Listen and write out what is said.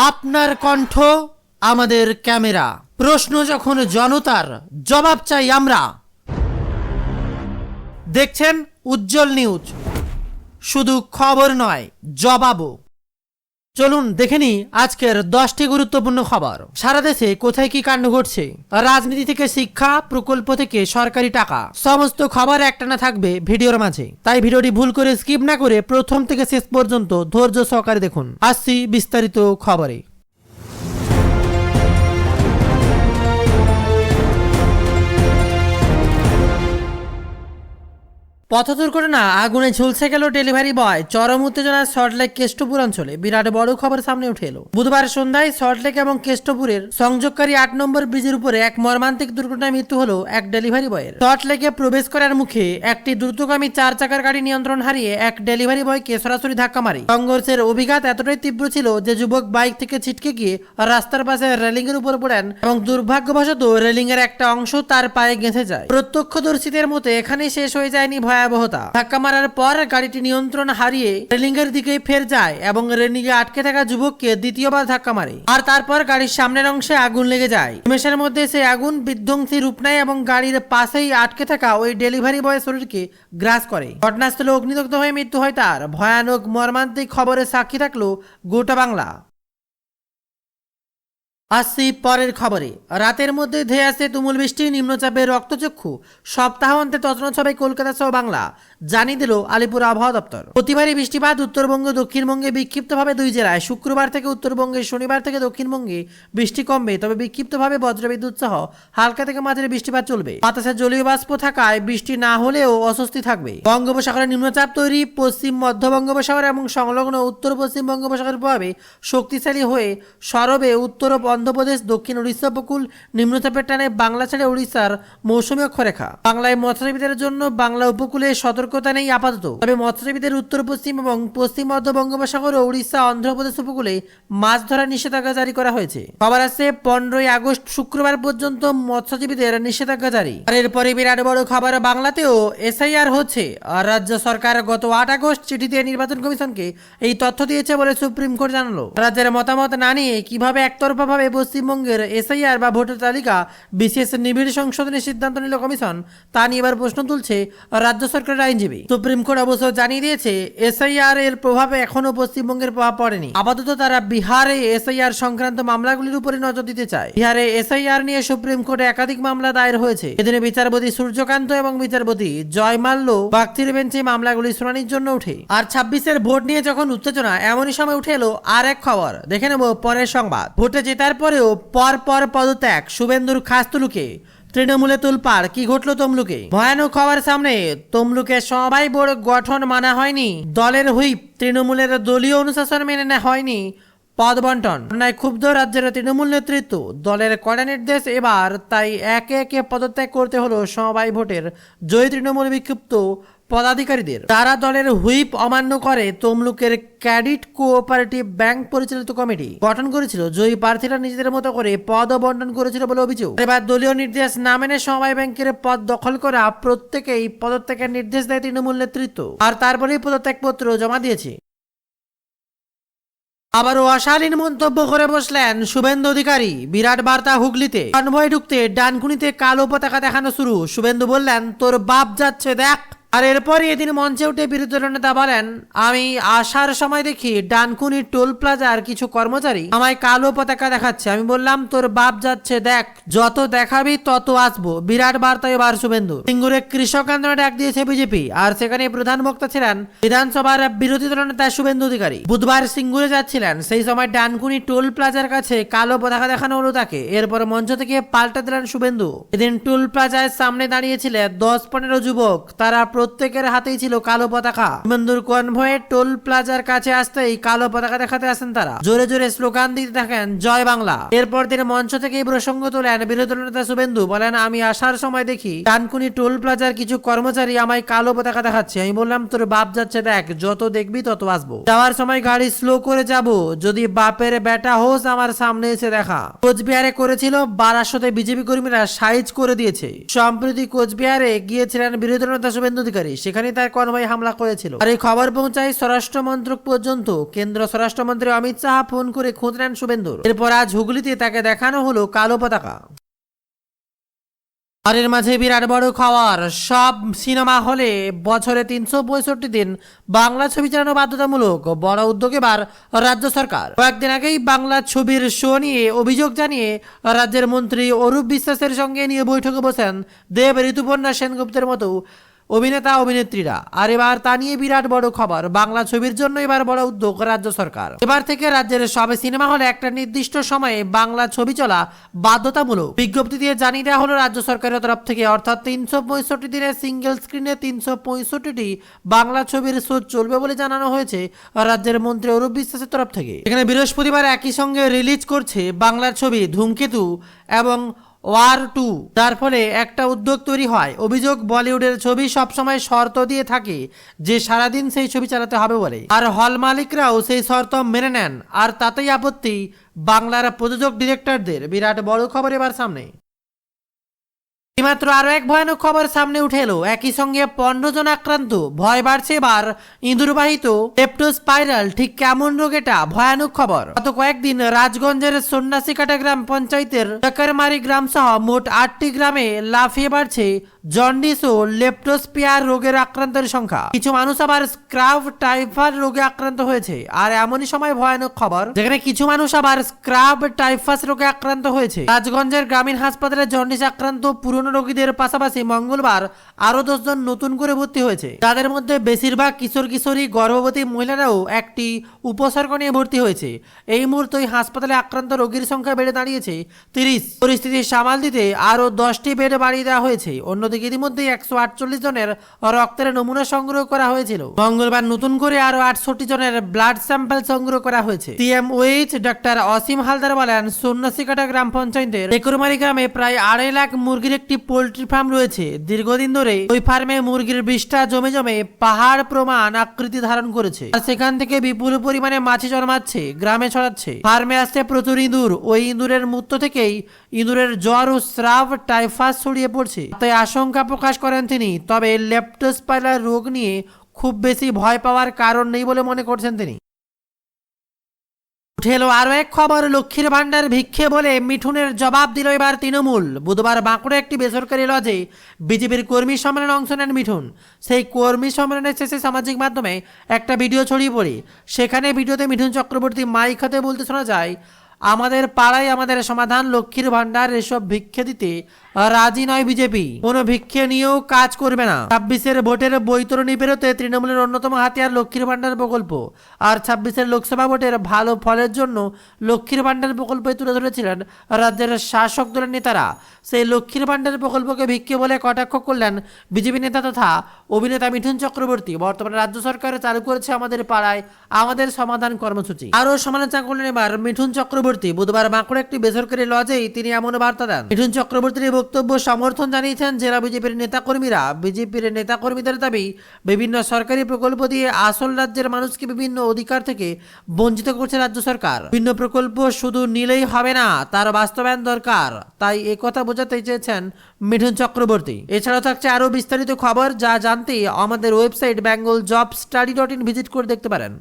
আপনার কণ্ঠ, আমাদের ক্যামেরা। প্রশ্ন যখন জনতার, জবাব চাই আমরা। দেখছেন উজ্জ্বল নিউজ। শুধু খবর নয়, জবাবও। চলুন দেখে নি আজকের দশটি গুরুত্বপূর্ণ খবর। সারা দেশে কোথায় কি কাণ্ড ঘটছে? রাজনীতি থেকে শিক্ষা, প্রকল্প থেকে সরকারি টাকা, সমস্ত খবর একটানা থাকবে ভিডিওর মাঝে। তাই ভিডিওটি ভুল করে স্কিপ না করে প্রথম থেকে শেষ পর্যন্ত ধৈর্য সহকারে দেখুন। আসছি বিস্তারিত খবরে। পথ দুর্ঘটনা আগুনে ঝুলছে গেল ডেলিভারি বয়। চরম উত্তেজনায় সল্টলেক কেষ্টপুর অঞ্চলে বিরাট বড় খবর সামনে উঠে এলো। বুধবার সন্ধ্যায় সল্টলেক এবং কেষ্টপুরের সংযোগকারী আট নম্বর ব্রিজের উপরে এক মর্মান্তিক দুর্ঘটনায় মৃত্যু হলো এক ডেলিভারি বয়ের। সল্টলেকে প্রবেশ করার মুখে একটি দ্রুতগামী চার চাকার গাড়ি নিয়ন্ত্রণ হারিয়ে এক ডেলিভারি বয়কে সরাসরি ধাক্কা মারে। সংঘর্ষের অভিঘাত এতটাই তীব্র ছিল যে যুবক বাইক থেকে ছিটকে গিয়ে রাস্তার পাশে রেলিং এর উপর পড়েন এবং দুর্ভাগ্যবশত রেলিং এর একটা অংশ তার পায়ে গেঁথে যায়। প্রত্যক্ষদর্শীদের মতে এখানেই শেষ হয়ে যায়নি ভয়াবহতা। ধাক্কা মারার পর গাড়িটি নিয়ন্ত্রণ হারিয়ে রেলিং এর দিকে ফের যায় এবং রেলিং এ আটকে থাকা যুবককে দ্বিতীয়বার ধাক্কা মারে। আর তারপর গাড়ির সামনের অংশে আগুন লেগে যায়। নিমেষের মধ্যে সেই আগুন বিধ্বংসী রূপ নেয় এবং গাড়ির পাশেই আটকে থাকা ওই ডেলিভারি বয়ের শরীরকে গ্রাস করে। ঘটনাস্থলে অগ্নিদগ্ধ হয়ে মৃত্যু হয় তার। ভয়ানক মর্মান্তিক খবরের সাক্ষী থাকল গোটা বাংলা। আসছি পরের খবরে। রাতের মধ্যে ধেয়ে আসে তুমুল বৃষ্টি, নিম্নচাপে রক্তচক্ষু। সপ্তাহান্তে তছনছ হবে কলকাতা সহ বাংলা। জানিয়ে দিল আলিপুর আবহাওয়া দপ্তর। প্রতিবারই বৃষ্টিপাত উত্তরবঙ্গ, দক্ষিণবঙ্গে বিক্ষিপ্তভাবে দুই জেলায়। শুক্রবার থেকে উত্তরবঙ্গে, শনিবার থেকে দক্ষিণবঙ্গে বৃষ্টি কমবে। তবে বিক্ষিপ্তভাবে বজ্রবিদ্যুৎ সহ হালকা থেকে মাঝারি বৃষ্টিপাত চলবে। বাতাসে জলীয় বাষ্প থাকায় বৃষ্টি না হলেও অস্বস্তি থাকবে। বঙ্গোপসাগরে নিম্নচাপ তৈরি, পশ্চিম, মধ্য বঙ্গোপসাগর এবং সংলগ্ন উত্তর পশ্চিম বঙ্গোপসাগরের প্রভাবে শক্তিশালী হয়ে সরবে উত্তর অন্ধ্রপ্রদেশ, দক্ষিণ উড়িষ্যা উপকূল, নিম্নচাপের টানে বাংলা ছেড়ে উড়িষ্যার মৌসুমী অক্ষরেখা। বাংলায় মৎস্যজীবীদের জন্য বাংলা উপকূলে সতর্কতা নেই আপাতত। তবে মৎস্যজীবীদের উত্তর, পশ্চিম এবং পশ্চিম মধ্য বঙ্গোপসাগর ও উড়িষ্যা, অন্ধ্রপ্রদেশ উপকূলে মাছ ধরার নিষেধাজ্ঞা জারি করা হয়েছে। খবর আছে পনেরোই আগস্ট শুক্রবার পর্যন্ত মৎস্যজীবীদের নিষেধাজ্ঞা জারি। আর এরপরে বিরাট বড় খবর বাংলাতেও এসআইআর হচ্ছে। আর রাজ্য সরকার গত আট আগস্ট চিঠি দিয়ে নির্বাচন কমিশনকে এই তথ্য দিয়েছে বলে সুপ্রিম কোর্ট জানালো। রাজ্যের মতামত না নিয়ে কীভাবে একতরফাভাবে পশ্চিমবঙ্গের এসআইআর বা ভোটার তালিকা বিশেষ নিবিড় সংশোধনের সিদ্ধান্ত নিল কমিশন। তা নিয়ে এবার প্রশ্ন তুলছে রাজ্য সরকারের আইনজীবী। সুপ্রিম কোর্ট অবশ্য জানিয়ে দিয়েছে, এসআইআর এর প্রভাবে এখনও পশ্চিমবঙ্গের প্রভাব পড়েনি। আপাতত তারা বিহারে এসআইআর সংক্রান্ত মামলাগুলির উপরে নজর দিতে চায়। বিহারে এসআইআর নিয়ে সুপ্রিম কোর্টে একাধিক মামলা দায়ের হয়েছে। এদিনে বিচারপতি সূর্যকান্ত এবং বিচারপতি জয়মাল্য বাক্তির বেঞ্চে মামলাগুলি শুনানির জন্য উঠে আর ছাব্বিশের ভোট নিয়ে যখন উত্তেজনা, এমনই সময় উঠে এলো আর এক খবর। দেখে নেব পরের সংবাদ। ভোটে জেতার পরেও পর পর পদত্যাগ শুভেন্দুর খাস্তলুকে। তৃণমূলে তুলপাড়, কি ঘটলো তমলুকে? ভয়ানক খবর সামনে তমলুকে সবাই বোর্ড গঠন মানা হয়নি। দলের হুইপ তৃণমূলের দলীয় অনুশাসন মেনে নেওয়া হয়নি। পদ বন্টন ঘটনায় ক্ষুব্ধ রাজ্যের তৃণমূল নেতৃত্ব। দলের কড়া নির্দেশ এবার, তাই একে একে পদত্যাগ করতে হলো সমবায় ভোটের। জয়ী তৃণমূল বিক্ষিপ্ত পদাধিকারীদের। তারা দলের হুইপ অমান্য করে তমলুকের ক্যাডিট কোঅপারেটিভ ব্যাংক পরিচালিত কমিটি গঠন করেছিল, জয়ী প্রার্থীরা নিজেদের মতো করে পদ বন্টন করেছিল বলে অভিযোগ। এবার দলীয় নির্দেশ না মেনে সমবায় ব্যাংকের পদ দখল করা প্রত্যেকেই পদত্যাগের নির্দেশ দেয় তৃণমূল নেতৃত্ব, আর তারপরেই পদত্যাগপত্র জমা দিয়েছে। আবারও অশালীন মন্তব্য করে বসলেন শুভেন্দু অধিকারী, বিরাট বার্তা হুগলিতে। কনভয় ঢুকতে ডানকুনিতে কালো পতাকা দেখানো শুরু, শুভেন্দু বললেন, তোর বাপ যাচ্ছে, দেখ। আর এরপরই এদিন মঞ্চে উঠে বিরোধী নেতা বলেন, আমি আসার সময় দেখি ডানকুনি টোল প্লাজার কিছু কর্মচারী আমায় কালো পতাকা দেখাচ্ছে। আমি বললাম, তোর বাপ যাচ্ছে, দেখ, যত দেখাবি তত আসব। বিরাট বার্তা এবার শুভেন্দু। সিঙ্গুরে কৃষক আন্দোলনে ডাক দিয়েছে বিজেপি, আর সেখানে প্রধান বক্তা ছিলেন বিধানসভার বিরোধী দলের নেতা শুভেন্দু অধিকারী। বুধবার সিঙ্গুরে যাচ্ছিলেন, সেই সময় ডানকুনি টোল প্লাজার কাছে কালো পতাকা দেখানো হলো তাকে। এরপর মঞ্চ থেকে পাল্টে দিলেন শুভেন্দু। এদিন টোল প্লাজার সামনে দাঁড়িয়েছিলেন দশ পনেরো যুবক, তারা প্রত্যেকের হাতেই ছিল কালো পতাকা। শুভেন্দুর কনভয়ে টোল প্লাজার কাছে আসতেই কালো পতাকা দেখাতে আসেন তারা। জোরে জোরে স্লোগান দিতে থাকেন, জয় বাংলা। এরপর তিনি মঞ্চ থেকে এই প্রসঙ্গ তোলেন বিরোধী নেতা শুভেন্দু বলেন, আমি আসার সময় দেখি ডানকুনি টোল প্লাজার কিছু কর্মচারী আমায় কালো পতাকা দেখাচ্ছে। আমি বললাম, তোর বাপ যাচ্ছে, দেখ, যত দেখবি তত আসব। যাওয়ার সময় গাড়ি স্লো করে যাব, যদি বাপের বেটা হোস আমার সামনে এসে দেখা। কোচবিহারে করেছিল, বারাসতে বিজেপি কর্মীরা সাইজ করে দিয়েছে। সম্প্রতি কোচবিহারে গিয়েছিলেন বিরোধী নেতা শুভেন্দু অধিকারী সেখানে তার কনভয় হামলা করেছিল। আর এই খবর পৌঁছায় স্বরাষ্ট্র মন্ত্রক পর্যন্ত। কেন্দ্র স্বরাষ্ট্রমন্ত্রী অমিত শাহ ফোন করে খোঁজ নেন শুভেন্দুর। এরপর আজ হুগলিতে তাকে দেখানো হলো কালো পতাকা। আর এর মাঝে বিরাট বড় খবর সব সিনেমা হলে বছরে তিনশো পঁয়ষট্টি দিন বাংলা ছবি চালানো বাধ্যতামূলক। বড় উদ্যোগ এবার রাজ্য সরকার। কয়েকদিন আগেই বাংলা ছবির শো নিয়ে অভিযোগ জানিয়ে রাজ্যের মন্ত্রী অরূপ বিশ্বাসের সঙ্গে নিয়ে বৈঠকে বসেন দেব ঋতুপর্ণা সেনগুপ্তের মতো অভিনেতা, অভিনেত্রীরা। আর এবার তা নিয়ে বিরাট বড় খবর। বাংলা ছবির জন্য এবার বড় উদ্যোগ রাজ্য সরকার। এবার থেকে রাজ্যের সবে সিনেমা হলে একটা নির্দিষ্ট সময়ে বাংলা ছবি চলা বাধ্যতামূলক। বিজ্ঞপ্তি দিয়ে জানিয়ে দেওয়া হলো, রাজ্য সরকারের তরফ থেকে অর্থাৎ তিনশো পঁয়ষট্টি দিনের সিঙ্গেল স্ক্রিনে তিনশো পঁয়ষট্টিটি বাংলা ছবির শো চলবে বলে জানানো হয়েছে রাজ্যের মন্ত্রী অরূপ বিশ্বাসের তরফ থেকে। এখানে বৃহস্পতিবার একই সঙ্গে রিলিজ করছে বাংলার ছবি ধূমকেতু এবং ওয়ার টু। যার ফলে একটা উদ্যোগ তৈরি হয়। অভিযোগ, বলিউডের ছবি সবসময় শর্ত দিয়ে থাকে যে সারাদিন সেই ছবি চালাতে হবে বলে। আর হল মালিকরাও সেই শর্ত মেনে নেন। আর তাতেই আপত্তি বাংলার প্রযোজক, ডিরেক্টরদের। বিরাট বড় খবর এবার সামনে। এইমাত্র আরও এক ভয়ানক খবর সামনে উঠে এলো। একই সঙ্গে পনেরো জন আক্রান্ত। ভয় বাড়ছে এবার ইঁদুরবাহিত লেপ্টোস্পাইরাল। ঠিক কেমন রোগ এটা? ভয়ানক খবর। গত কয়েকদিন রাজগঞ্জের সন্ন্যাসীকাটা গ্রাম পঞ্চায়েতের চকরমারি গ্রাম সহ মোট আটটি গ্রামে লাফিয়ে বাড়ছে জন্ডিস ও লেপ্টোস্পিয়ার রোগের আক্রান্তের সংখ্যা। কিছু মানুষ আবার স্ক্রাব টাইফার রোগে আক্রান্ত হয়েছে। আর এমনই সময় ভয়ানক খবর, যেখানে কিছু মানুষ আবার স্ক্রাব টাইফাস রোগে আক্রান্ত হয়েছে। রাজগঞ্জের গ্রামীণ হাসপাতালে জন্ডিস আক্রান্ত পুরনো রোগীদের পাশাপাশি মঙ্গলবার আরও দশজন নতুন করে ভর্তি হয়েছে। তাদের মধ্যে বেশিরভাগ কিশোর কিশোরী, গর্ভবতী মহিলারাও একটি উপসর্গ নিয়ে ভর্তি হয়েছে। এই মুহূর্তে হাসপাতালে আক্রান্ত রোগীর সংখ্যা বেড়ে দাঁড়িয়েছে তিরিশ। পরিস্থিতি সামাল দিতে আরও দশটি বেড বাড়িয়ে দেওয়া হয়েছে। অন্যদিকে ইতিমধ্যে একশো আটচল্লিশ জনের রক্তের নমুনা সংগ্রহ করা হয়েছিল। মঙ্গলবার নতুন করে আরও আটষট্টি জনের ব্লাড স্যাম্পল সংগ্রহ করা হয়েছে। সিএমওএইচ ডক্টর অসীম হালদার বলেন, সন্ন্যাসীকাটা গ্রাম পঞ্চায়েতের টেকুরমারি গ্রামে প্রায় আড়াই লাখ মুরগির একটি পোল্ট্রি ফার্ম রয়েছে। দীর্ঘদিন ধরে ওই ফার্মে মুরগির বিষ্ঠা জমে জমে পাহাড় প্রমাণ আকৃতি ধারণ করেছে। আর সেখান থেকে বিপুল পরিমাণে মাছি জন্মাচ্ছে, গ্রামে ছড়াচ্ছে। ফার্মে আসছে প্রচুর ইঁদুর, ওই ইঁদুরের মূত্র থেকেই ইঁদুরের জ্বর ও স্রাব টাইফাস ছড়িয়ে পড়ছে। তাই আশঙ্কা প্রকাশ করেন তিনি। তবে লেপ্টোস্পাইলার রোগ নিয়ে খুব বেশি ভয় পাওয়ার কারণ নেই বলে মনে করছেন তিনি। উঠে আরও এক খবর, লক্ষ্মীর ভাণ্ডার ভিক্ষে বলে মিঠুনের জবাব দিল এবার তৃণমূল। বুধবার বাঁকুড়ে একটি বেসরকারি লজে বিজেপির কর্মী সম্মেলনে অংশ নেন মিঠুন। সেই কর্মী সম্মেলনের শেষে সামাজিক মাধ্যমে একটা ভিডিও ছড়িয়ে পড়ে। সেখানে ভিডিওতে মিঠুন চক্রবর্তী মাইক হাতে বলতে শোনা যায় আমাদের পাড়ায় আমাদের সমাধান লক্ষ্মীর ভাণ্ডার এসব ভিক্ষে দিতে রাজি নয় বিজেপি। কোনো ভিক্ষে নিয়েও কাজ করবে না। ছাব্বিশের ভোটের বৈতরণী বেরোতে তৃণমূলের অন্যতম হাতিয়ার লক্ষ্মীর ভাণ্ডার প্রকল্প। আর ছাব্বিশের লোকসভা ভোটের ভালো ফলের জন্য লক্ষ্মীর ভাণ্ডার প্রকল্পে তুলে ধরেছিলেন রাজ্যের শাসক দলের নেতারা। সেই লক্ষ্মীর ভাণ্ডার প্রকল্পকে ভিক্ষে বলে কটাক্ষ করলেন বিজেপি নেতা তথা অভিনেতা মিঠুন চক্রবর্তী। বর্তমানে রাজ্য সরকার চালু করেছে আমাদের পাড়ায় আমাদের সমাধান কর্মসূচি। আরও সমালোচনা করলেন এবার মিঠুন চক্রবর্তী। বুধবার বাঁকুড়া একটি বেসরকারি লজেই তিনি এমন বার্তা দেন। মিঠুন চক্রবর্তীর বক্তব্য সমর্থন জানিয়েছেন জেলা বিজেপির নেতাকর্মীরা। বিজেপির নেতাকর্মীদের দাবি, বিভিন্ন সরকারি প্রকল্প দিয়ে আসল রাজ্যের মানুষকে বিভিন্ন অধিকার থেকে বঞ্চিত করছে রাজ্য সরকার। বিভিন্ন প্রকল্প শুধু নিলেই হবে না, তার বাস্তবায়ন দরকার। তাই একথা বোঝাতে চেয়েছেন মিঠুন চক্রবর্তী। এছাড়াও থাকছে আরও বিস্তারিত খবর, যা জানতে আমাদের website Bengal job study dot in visit করে দেখতে পারেন।